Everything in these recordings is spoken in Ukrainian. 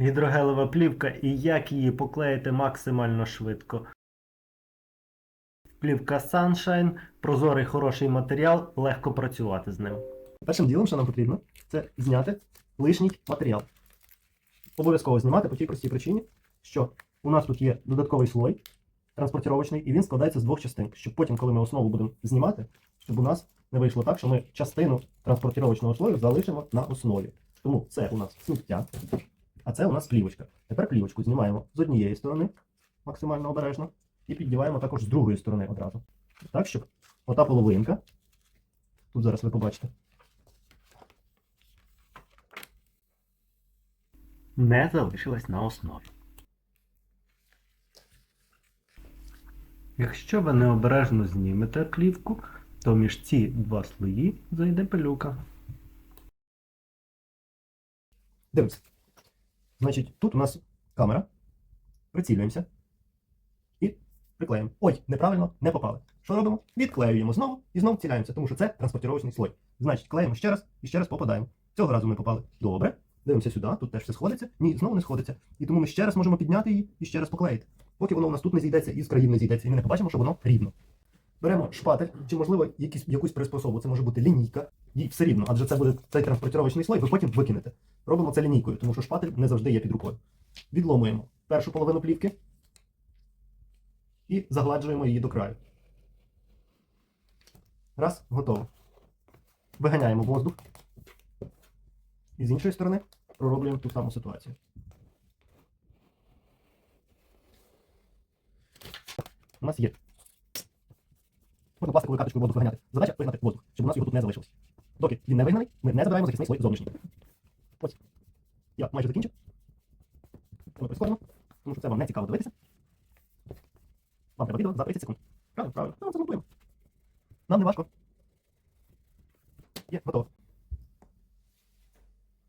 гідрогелева плівка і як її поклеїти максимально швидко. Плівка Sunshine, прозорий хороший матеріал, легко працювати з ним. Першим ділом, що нам потрібно, це зняти лишній матеріал. Обов'язково знімати по тій простій причині, що у нас тут є додатковий слой транспортировочний, і він складається з двох частин. Щоб потім, коли ми основу будемо знімати, щоб у нас не вийшло так, що ми частину транспортировочного слою залишимо на основі. Тому це у нас сміття, а це у нас плівочка. Тепер плівочку знімаємо з однієї сторони, максимально обережно, і піддіваємо також з другої сторони одразу. Так, щоб ота половинка, тут зараз ви побачите, Не залишилась на основі. Якщо ви необережно знімете плівку, то між ці два слої зайде пилюка. Дивимося. Значить, тут у нас камера. Прицілюємося. І приклеїмо. Ой, неправильно, не попали. Що робимо? Відклеюємо знову і знову ціляємося, тому що це транспортировочний слой. Значить, клеїмо ще раз і ще раз попадаємо. Цього разу ми попали. Добре. Дивимося сюди, тут теж все сходиться. Ні, знову не сходиться. І тому ми ще раз можемо підняти її і ще раз поклеїти. Поки воно у нас тут не зійдеться і з країн не зійдеться, і ми не побачимо, що воно рівно. Беремо шпатель, чи, можливо, якісь, якусь приспособу, це може бути лінійка, їй все рівно, адже це буде цей транспортировочний слой, ви потім викинете. Робимо це лінійкою, тому що шпатель не завжди є під рукою. Відломуємо першу половину плівки і загладжуємо її до краю. Раз, готово. Виганяємо воздух. І з іншої сторони пророблюємо ту саму ситуацію. У нас є. Можна пластиковою карточкою воздух виганяти. Задача вигнати воздух, щоб у нас його тут не залишилось. Доки він не вигнаний, ми не забираємо захисний слой зовнішній. Ось. Я майже закінчив. Ми прискоримо, тому що це вам не цікаво дивитися. Вам треба відео за 30 секунд. Правильно, правильно. Ну, це змотуємо. Нам не важко. Є, готово.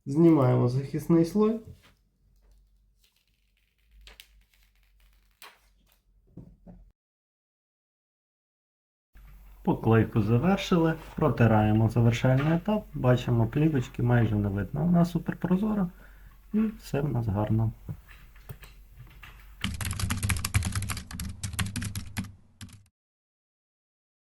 Знімаємо захисний слой. Поклейку завершили, протираємо завершальний етап, бачимо плівочки майже не видно. Вона супер прозора і все в нас гарно.